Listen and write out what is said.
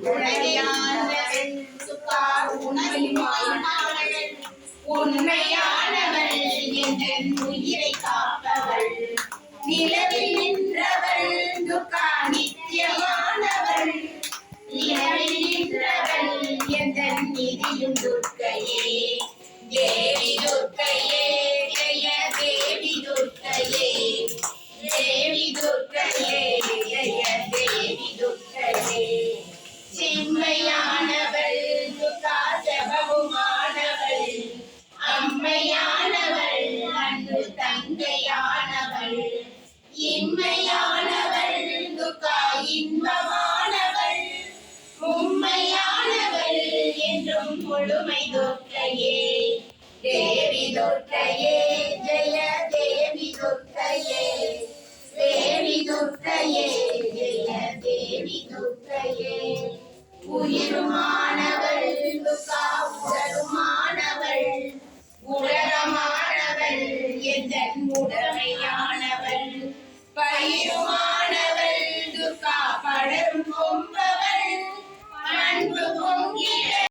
உண்மையானவள் சுகா உண்மையானவள் உண்மையானவள் என் உயிரை காப்பவள் நிலவில் நின்றவள் துக்கா நித்தியமானவள் நிலவில் நின்றவள் எந்த நிதியும் துர்க்கையே தேவி துர்க்கையே ஜெய தேவி துர்க்கையே தேவி துர்க்கையே செம்மையானவள் துக்கா ஜபமுமானவள் அம்மையானவள் அன்பு தங்கையானவள் இம்மையானவள் துக்கா இன்பமானவள். உண்மையானவள் என்றும் முழுமை துர்க்கையே தேவி துர்க்கையே ஜெய தேவி துர்க்கையே தேவி துர்க்கையே ஜெய தேவி துர்க்கையே that mood.